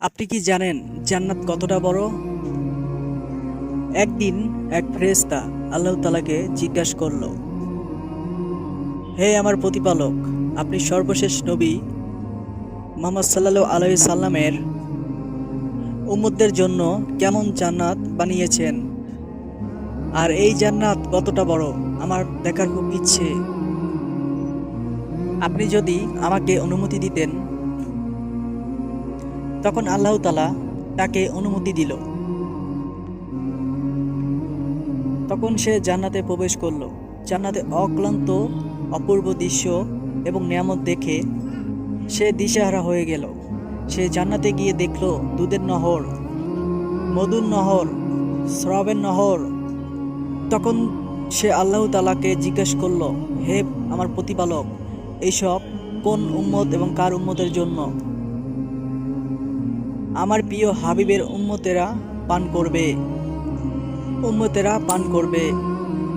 আপনি কি জানেন জান্নাত কতটা বড়? একদিন এক ফেরেশতা আল্লাহ তালাকে জিজ্ঞাসা করল, হে আমার প্রতিপালক, আপনি সর্বশেষ নবী মোহাম্মদ সাল্লাহ আলাই সাল্লামের উম্মতদের জন্য কেমন জান্নাত বানিয়েছেন? আর এই জান্নাত কতটা বড়? আমার দেখার খুব ইচ্ছে। আপনি যদি আমাকে অনুমতি দিতেন তখন আল্লাহ তালা তাকে অনুমতি দিল। তখন সে জান্নাতে প্রবেশ করল। জান্নাতে অক্লান্ত, অপূর্ব দৃশ্য এবং নিয়ামত দেখে সে দিশেহারা হয়ে গেল। সে জান্নাতে গিয়ে দেখল দুধের নহর, মধুর নহর শ্রবের নহর। তখন সে আল্লাহ তালাকে জিজ্ঞেস করল, হে আমার প্রতিপালক, এইসব কোন উম্মত এবং কার উম্মতের জন্য? আমার প্রিয় হাবিবের উম্মতেরা পান করবে। উম্মতেরা পান করবে।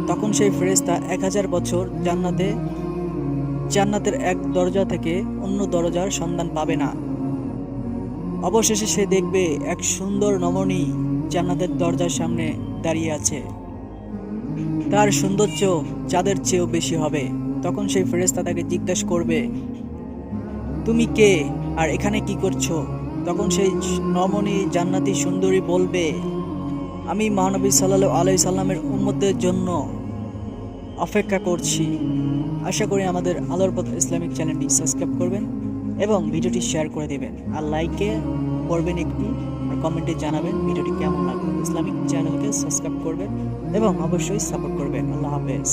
তখন সেই ফেরেশতা এক হাজার বছর জান্নাতে, জান্নাতের এক দরজা থেকে অন্য দরজার সন্ধান পাবে না। অবশেষে সে দেখবে এক সুন্দর নমনী জান্নাতের দরজার সামনে দাঁড়িয়ে আছে। তার সৌন্দর্য চাঁদের চেয়েও বেশি হবে। তখন সেই ফেরেশতা তাকে জিজ্ঞাসা করবে, তুমি কে? আর এখানে কি করছ? তখন সেই নমনী জান্নাতি সুন্দরী বলবে, আমি মহানবী সাল্লাহ আলাই সাল্লামের উম্মতদের জন্য অপেক্ষা করছি। আশা করি আমাদের আলোর পথ ইসলামিক চ্যানেলটি সাবস্ক্রাইব করবেন এবং ভিডিওটি শেয়ার করে দেবেন। আর লাইকে করবেন একটি আর কমেন্টে জানাবেন ভিডিওটি কেমন লাগল। ইসলামিক চ্যানেলকে সাবস্ক্রাইব করবেন এবং অবশ্যই সাপোর্ট করবেন। আল্লাহ হাফেজ।